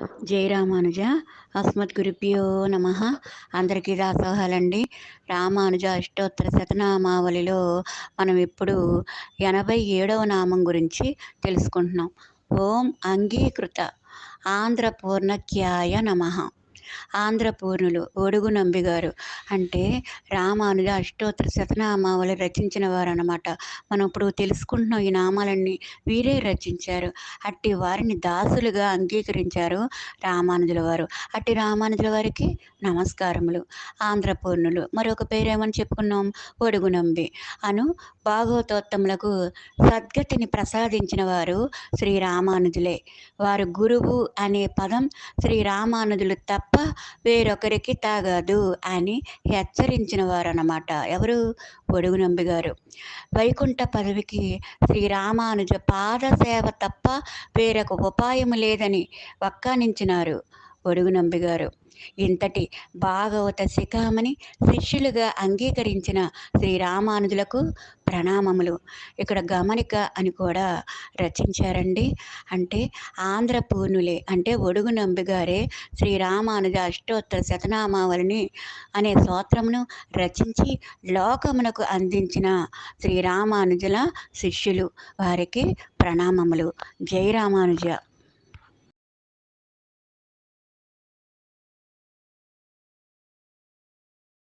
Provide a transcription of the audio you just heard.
జై రామానుజ. అస్మత్ గురుభ్యో నమ. అందరికీ దాసోహాలండి రామానుజ అష్టోత్తర శతనామావళిలో మనం ఇప్పుడు ఎనభై ఏడవ నామం గురించి తెలుసుకుంటున్నాం. ఓం అంగీకృత ఆంధ్ర పూర్ణక్యాయ నమ. ఆంధ్రపూర్ణులు ఒడుగు నంబిగారు. అంటే రామానుజ అష్టోత్తర శతనామావళి రచించిన వారు అనమాట మనం ఇప్పుడు తెలుసుకుంటున్నాం ఈ నామాలన్నీ వీరే రచించారు. అట్టి వారిని దాసులుగా అంగీకరించారు రామానుజుల వారు. అట్టి రామానుజుల వారికి నమస్కారములు. ఆంధ్రపూర్ణులు మరొక పేరేమని చెప్పుకున్నాం? ఒడుగు నంబి. అను భాగవతోత్తములకు సద్గతిని ప్రసాదించిన వారు శ్రీ రామానుజులే. వారు గురువు అనే పదం శ్రీ రామానుజులు తప్ప వేరొకరికి తాగదు అని హెచ్చరించిన వారు అన్నమాట ఎవరు? పొడుగు నంబి గారు. వైకుంఠ పదవికి శ్రీరామానుజ పాద సేవ తప్ప వేరొక ఉపాయం లేదని వక్కానించినారు ఒడుగు నంబి గారు ఇంతటి భాగవత శిఖామణి శిష్యులుగా అంగీకరించిన శ్రీరామానుజులకు ప్రణామములు. ఇక్కడ గమనిక అని కూడా రచించారండి. అంటే ఆంధ్ర పూర్ణులే అంటే ఒడుగు నంబిగారే శ్రీరామానుజ అష్టోత్తర శతనామావళిని అనే స్తోత్రమును రచించి లోకమునకు అందించిన శ్రీరామానుజుల శిష్యులు వారికి ప్రణామములు. జై రామానుజ.